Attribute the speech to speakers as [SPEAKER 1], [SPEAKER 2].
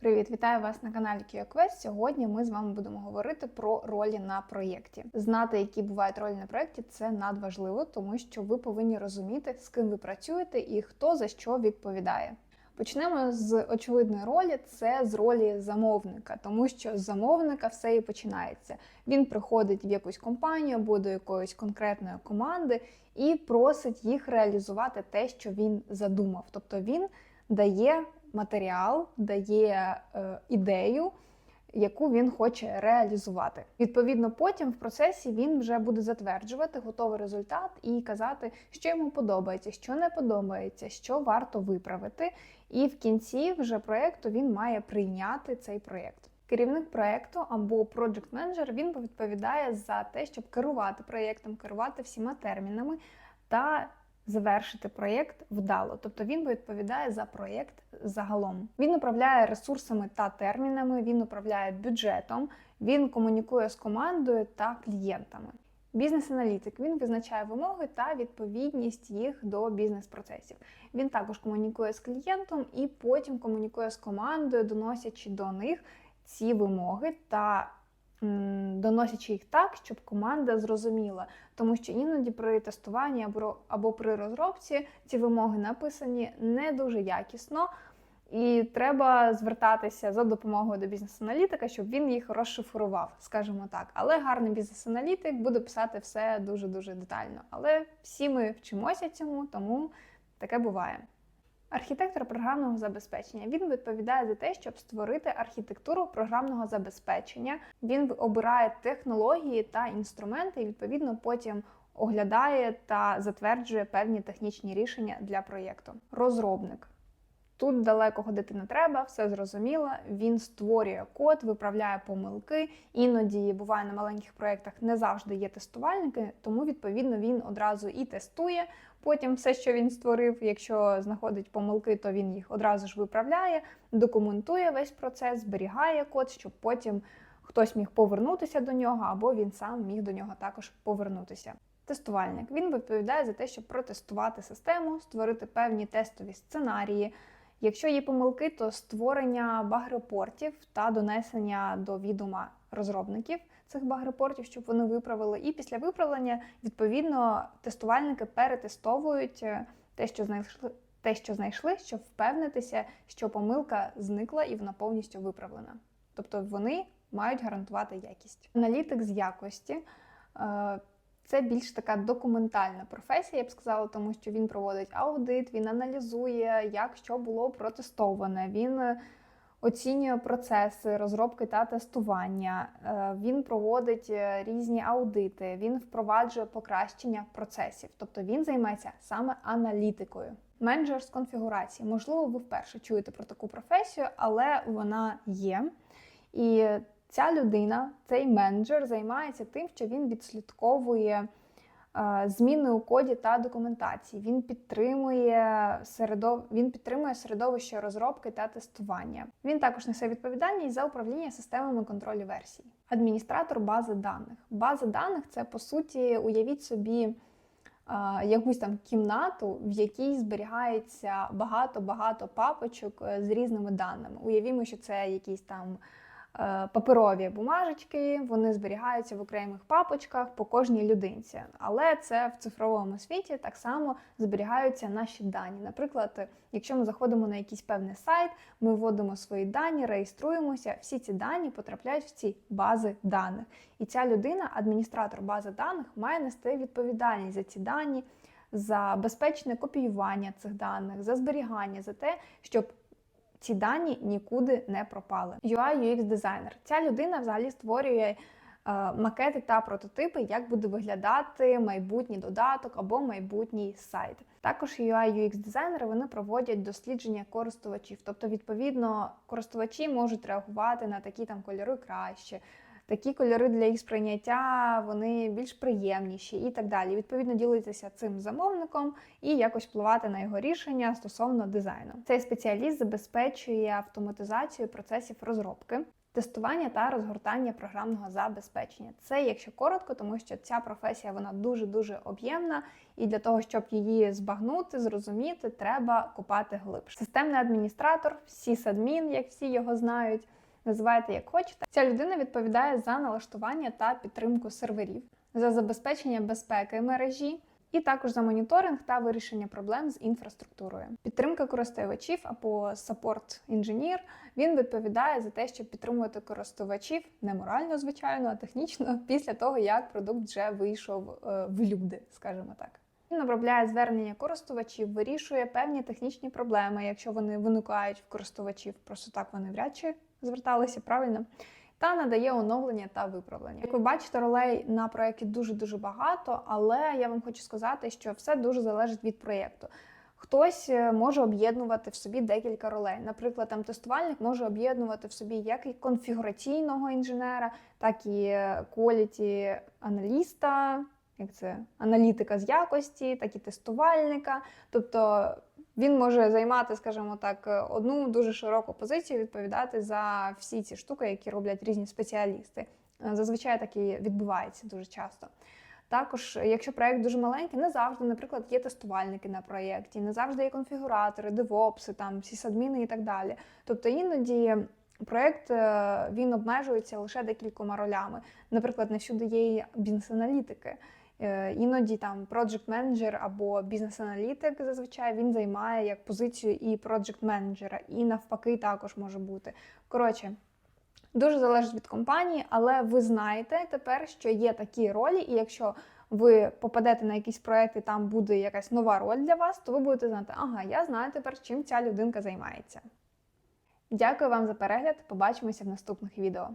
[SPEAKER 1] Привіт, вітаю вас на каналі QQuest. Сьогодні ми з вами будемо говорити про ролі на проєкті. Знати, які бувають ролі на проєкті, це надважливо, тому що ви повинні розуміти, з ким ви працюєте і хто за що відповідає. Почнемо з очевидної ролі, це з ролі замовника, тому що з замовника все і починається. Він приходить в якусь компанію або до якоїсь конкретної команди і просить їх реалізувати те, що він задумав. Тобто він дає матеріал, дає е, ідею, яку він хоче реалізувати. Відповідно, потім в процесі він вже буде затверджувати готовий результат і казати, що йому подобається, що не подобається, що варто виправити. І в кінці вже проєкту він має прийняти цей проєкт. Керівник проєкту або project менеджер він відповідає за те, щоб керувати проєктом, керувати всіма термінами та завершити проєкт вдало. Тобто він відповідає за проєкт загалом. Він управляє ресурсами та термінами, він управляє бюджетом, він комунікує з командою та клієнтами. Бізнес-аналітик він визначає вимоги та відповідність їх до бізнес-процесів. Він також комунікує з клієнтом і потім комунікує з командою, доносячи до них ці вимоги та доносячи їх так, щоб команда зрозуміла. Тому що іноді при тестуванні або, або при розробці ці вимоги написані не дуже якісно. І треба звертатися за допомогою до бізнес-аналітика, щоб він їх розшифрував, скажімо так. Але гарний бізнес-аналітик буде писати все дуже-дуже детально. Але всі ми вчимося цьому, тому таке буває. Архітектор програмного забезпечення він відповідає за те, щоб створити архітектуру програмного забезпечення. Він обирає технології та інструменти, і відповідно потім оглядає та затверджує певні технічні рішення для проєкту. Розробник. Тут далеко ходити не треба, все зрозуміло. Він створює код, виправляє помилки. Іноді буває на маленьких проєктах не завжди є тестувальники, тому відповідно він одразу і тестує. Потім все, що він створив, якщо знаходить помилки, то він їх одразу ж виправляє, документує весь процес, зберігає код, щоб потім хтось міг повернутися до нього, або він сам міг до нього також повернутися. Тестувальник він відповідає за те, щоб протестувати систему, створити певні тестові сценарії. Якщо є помилки, то створення баг-репортів та донесення до відома розробників цих баг-репортів, щоб вони виправили. І після виправлення, відповідно, тестувальники перетестовують те, що знайшли, те, що знайшли, щоб впевнитися, що помилка зникла і вона повністю виправлена. Тобто вони мають гарантувати якість. Аналітик з якості. Це більш така документальна професія, я б сказала, тому що він проводить аудит, він аналізує, як що було протестоване. Він е, оцінює процеси розробки та тестування. Е, Він проводить е, різні аудити, він впроваджує покращення процесів, тобто він займається саме аналітикою. Менеджер з конфігурації. Можливо, ви вперше чуєте про таку професію, але вона є. І ця людина, цей менеджер, займається тим, що він відслідковує е, зміни у коді та документації. Він підтримує середов... він підтримує середовище розробки та тестування. Він також несе відповідальність за управління системами контролю версій. Адміністратор бази даних. База даних це по суті, уявіть собі. е, Якусь там кімнату, в якій зберігається багато-багато папочок е, з різними даними. Уявімо, що це якісь там паперові бумажечки, вони зберігаються в окремих папочках по кожній людинці. Але це в цифровому світі так само зберігаються наші дані. Наприклад, якщо ми заходимо на якийсь певний сайт, ми вводимо свої дані, реєструємося, всі ці дані потрапляють в ці бази даних. І ця людина, адміністратор бази даних, має нести відповідальність за ці дані, за безпечне копіювання цих даних, за зберігання, за те, щоб ці дані нікуди не пропали. UI UX дизайнер. Ця людина взагалі створює е, макети та прототипи, як буде виглядати майбутній додаток або майбутній сайт. Також UI UX дизайнери вони проводять дослідження користувачів. Тобто, відповідно, користувачі можуть реагувати на такі там кольори краще. Такі кольори для їх сприйняття вони більш приємніші і так далі. Відповідно, ділитися цим замовником і якось впливати на його рішення стосовно дизайну. Цей спеціаліст забезпечує автоматизацію процесів розробки. Тестування та розгортання програмного забезпечення. Це, якщо коротко, тому що ця професія вона дуже дуже об'ємна, і для того, щоб її збагнути, зрозуміти, треба купати глибше. Системний адміністратор, сісадмін, як всі його знають, називайте як хочете. Ця людина відповідає за налаштування та підтримку серверів, за забезпечення безпеки мережі. І також за моніторинг та вирішення проблем з інфраструктурою. Підтримка користувачів або саппорт інженір. Він відповідає за те, щоб підтримувати користувачів не морально, звичайно, а технічно після того, як продукт вже вийшов е, в люди, скажімо так. Він обробляє звернення користувачів, вирішує певні технічні проблеми, якщо вони виникають в користувачів. Просто так вони вряд чи зверталися правильно. Та надає оновлення та виправлення. Як ви бачите, ролей на проєкті дуже дуже багато, але я вам хочу сказати, що все дуже залежить від проєкту. Хтось е, може об'єднувати в собі декілька ролей. Наприклад, там тестувальник може об'єднувати в собі як і конфігураційного інженера, так і quality аналіста, як це аналітика з якості, так і тестувальника. Тобто він може займати, скажімо так, одну дуже широку позицію, відповідати за всі ці штуки, які роблять різні спеціалісти. Зазвичай так і відбувається дуже часто. Також, якщо проєкт дуже маленький, не завжди, наприклад, є тестувальники на проєкті, не завжди є конфігуратори, девопси, там сісадміни і так далі. Тобто іноді проєкт е, він обмежується лише декількома ролями. Наприклад, не всюди є бізнес-аналітики. Е, Іноді там project менеджер або бізнес-аналітик зазвичай він займає як позицію і project менеджера, і навпаки також може бути. Коротше, дуже залежить від компанії, але ви знаєте тепер, що є такі ролі, і якщо ви попадете на якийсь проект і там буде якась нова роль для вас, то ви будете знати, ага, я знаю тепер, чим ця людинка займається. Дякую вам за перегляд. Побачимося в наступних відео.